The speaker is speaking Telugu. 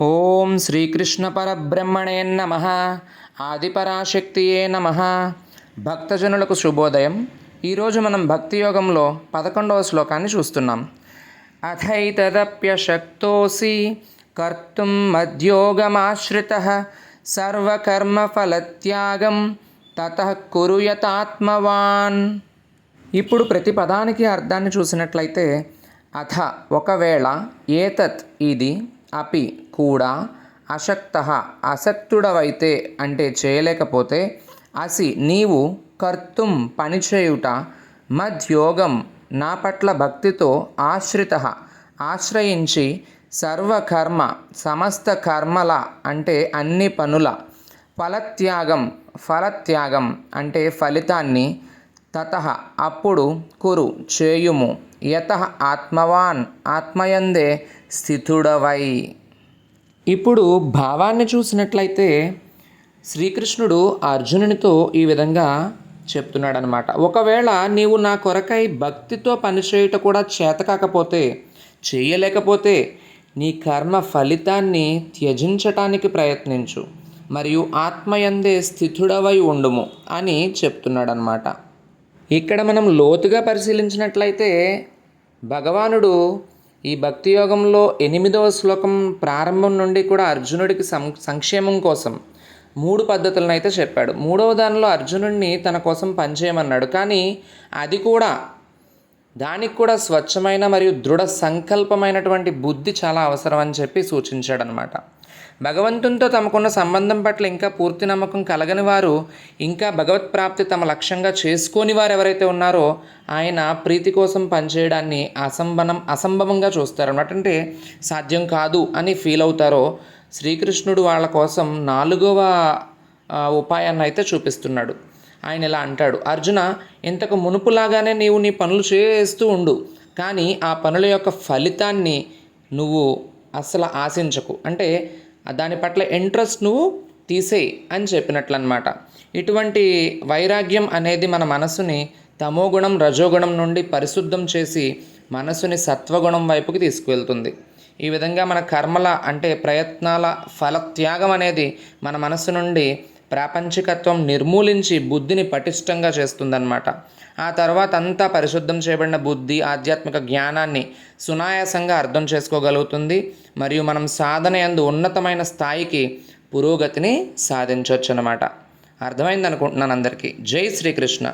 ఓం శ్రీకృష్ణ పరబ్రహ్మణే నమ ఆదిపరాశక్తియే నమ. భక్తజనులకు శుభోదయం. ఈరోజు మనం భక్తి యోగంలో పదకొండవ శ్లోకాన్ని చూస్తున్నాం. అథైతదప్యశక్తోసి కర్తుం మధ్యోగమాశ్రిత సర్వకర్మఫలత్యాగం తత కురుయతాత్మవాన్ ఇప్పుడు ప్రతి పదానికి అర్థాన్ని చూసినట్లయితే అథ ఒకవేళ ఏతత్ ఇది అపి కూడా అశక్త అసక్తుడవైతే అంటే చేయలేకపోతే అసి నీవు కర్తుం పనిచేయుట మధ్యోగం నా పట్ల భక్తితో ఆశ్రిత ఆశ్రయించి సర్వకర్మ సమస్త కర్మల అంటే అన్ని పనుల ఫలత్యాగం ఫలత్యాగం అంటే ఫలితాన్ని తత అప్పుడు కురు చేయుము. యత ఆత్మవాన్ ఆత్మయందే స్థితుడవై. ఇప్పుడు భావాన్ని చూసినట్లయితే శ్రీకృష్ణుడు అర్జునునితో ఈ విధంగా చెప్తున్నాడనమాట ఒకవేళ నీవు నా కొరకై భక్తితో పనిచేయుట కూడా చేతకాకపోతే చేయలేకపోతే నీ కర్మ ఫలితాన్ని త్యజించటానికి ప్రయత్నించు. మరియు ఆత్మయందే స్థితుడవై ఉండుము అని చెప్తున్నాడనమాట ఇక్కడ మనం లోతుగా పరిశీలించినట్లయితే భగవానుడు ఈ భక్తి యోగంలో ఎనిమిదవ శ్లోకం ప్రారంభం నుండి కూడా అర్జునుడికి సం సంక్షేమం కోసం మూడు పద్ధతులను అయితే చెప్పాడు. మూడవ దానిలో అర్జునుడిని తన కోసం పనిచేయమన్నాడు. కానీ అది కూడా దానికి కూడా స్వచ్ఛమైన మరియు దృఢ సంకల్పమైనటువంటి బుద్ధి చాలా అవసరం అని చెప్పి సూచించాడనమాట భగవంతునితో తమకున్న సంబంధం పట్ల ఇంకా పూర్తి నమ్మకం కలగని వారు ఇంకా భగవత్ ప్రాప్తి తమ లక్ష్యంగా చేసుకోని వారు ఎవరైతే ఉన్నారో ఆయన ప్రీతి కోసం పనిచేయడాన్ని అసంబనం అసంభవంగా చూస్తారు అన్నమాట అంటే సాధ్యం కాదు అని ఫీల్ అవుతారో శ్రీకృష్ణుడు వాళ్ళ కోసం నాలుగవ ఉపాయాన్ని అయితే చూపిస్తున్నాడు. ఆయన ఇలా అంటాడు అర్జున ఇంతకు మునుపులాగానే నీవు నీ పనులు చేస్తూ ఉండు కానీ ఆ పనుల యొక్క ఫలితాన్ని నువ్వు అస్సలు ఆశించకు. అంటే దాని పట్ల ఇంట్రెస్ట్ నువ్వు తీసేయి అని చెప్పినట్లనమాట. ఇటువంటి వైరాగ్యం అనేది మన మనసుని తమోగుణం రజోగుణం నుండి పరిశుద్ధం చేసి మనసుని సత్వగుణం వైపుకి తీసుకువెళ్తుంది. ఈ విధంగా మన కర్మల అంటే ప్రయత్నాల ఫలత్యాగం అనేది మన మనసు నుండి ప్రాపంచికత్వం నిర్మూలించి బుద్ధిని పటిష్టంగా చేస్తుందన్నమాట. ఆ తర్వాత అంతా పరిశుద్ధం చేయబడిన బుద్ధి ఆధ్యాత్మిక జ్ఞానాన్ని సునాయాసంగా అర్థం చేసుకోగలుగుతుంది. మరియు మనం సాధన ఎందు ఉన్నతమైన స్థాయికి పురోగతిని సాధించవచ్చు అన్నమాట అర్థమైంది అనుకుంటున్నాను అందరికీ. జై శ్రీకృష్ణ.